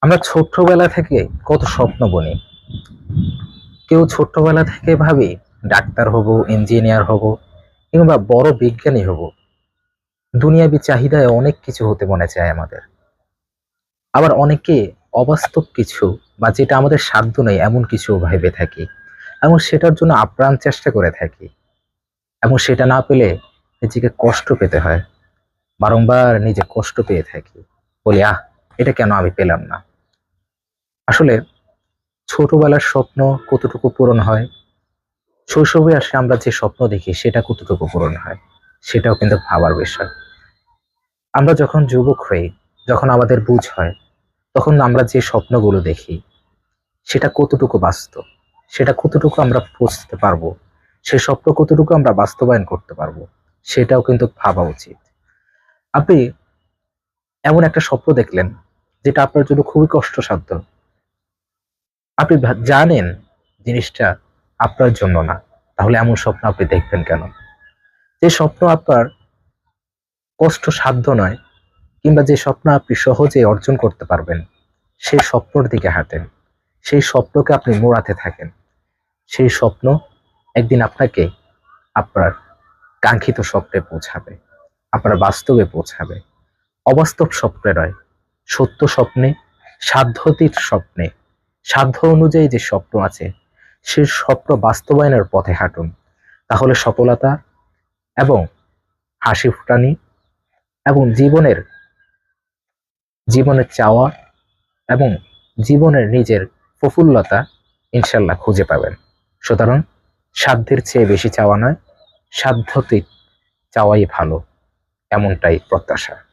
আমরা ছোট্টবেলা থেকে কত স্বপ্ন বনি। কেউ ছোট্টবেলা থেকে ভাবি ডাক্তার হব ইঞ্জিনিয়ার হব, কিংবা বড় বিজ্ঞানী হব। দুনিয়াবি চাহিদায় অনেক কিছু হতে মনে চায় আমাদের। আবার অনেকে অবাস্তব কিছু বা যেটা আমাদের সাধ্য নেই, এমন কিছু ভেবে থাকি। এবং সেটার জন্য আপ্রাণ চেষ্টা করে থাকি। এবং সেটা না পেলে নিজেকে কষ্ট পেতে হয়। বারংবার নিজে কষ্ট পেয়ে থাকি। বলি, আহ, এটা কেন আমি পেলাম না? আসলে ছোটবেলার স্বপ্ন কতটুকু পূরণ হয়? শৈশবে আসে আমরা যে স্বপ্ন দেখি, সেটা কতটুকু পূরণ হয়? সেটাও কিন্তু ভাবার বিষয়। আমরা যখন যুবক হই, যখন আমাদের বুঝ হয়, তখন আমরা যে স্বপ্নগুলো দেখি, সেটা কতটুকু বাস্তব? সেটা কতটুকু আমরা বুঝতে পারব? সে স্বপ্ন কতটুকু আমরা বাস্তবায়ন করতে পারব? সেটাও কিন্তু ভাবা উচিত। আপনি এমন একটা স্বপ্ন দেখলেন, যেটা আপনার জন্য খুবই কষ্টসাধ্য। আপনি জানেন জিনিসটা আপনার জন্য না, তাহলে এমন স্বপ্ন আপনি দেখবেন কেন? যে স্বপ্ন আপনার কষ্ট সাধ্য নয়, কিংবা যে স্বপ্ন আপনি সহজে অর্জন করতে পারবেন সেই স্বপ্নর দিকে হাঁটেন, সেই স্বপ্নকে আপনি মোড়াতে থাকেন, সেই স্বপ্ন একদিন আপনাকে আপনার কাঙ্ক্ষিত স্বপ্নে পৌঁছাবে, আপনার বাস্তবে পৌঁছাবে। অবাস্তব স্বপ্নে নয়, সত্য স্বপ্নে সাধ্যতির স্বপ্নে সাধ্য অনুযায়ী যে স্বপ্ন আছে, সে স্বপ্ন বাস্তবায়নের পথে হাঁটুন। তাহলে সফলতা এবং হাসি ফুটানি এবং জীবনের জীবনের চাওয়া এবং জীবনের নিজের প্রফুল্লতা ইনশাল্লাহ খুঁজে পাবেন। সুতরাং সাধ্যের চেয়ে বেশি চাওয়া নয় সাধ্যতীত চাওয়াই ভালো, এমনটাই প্রত্যাশা।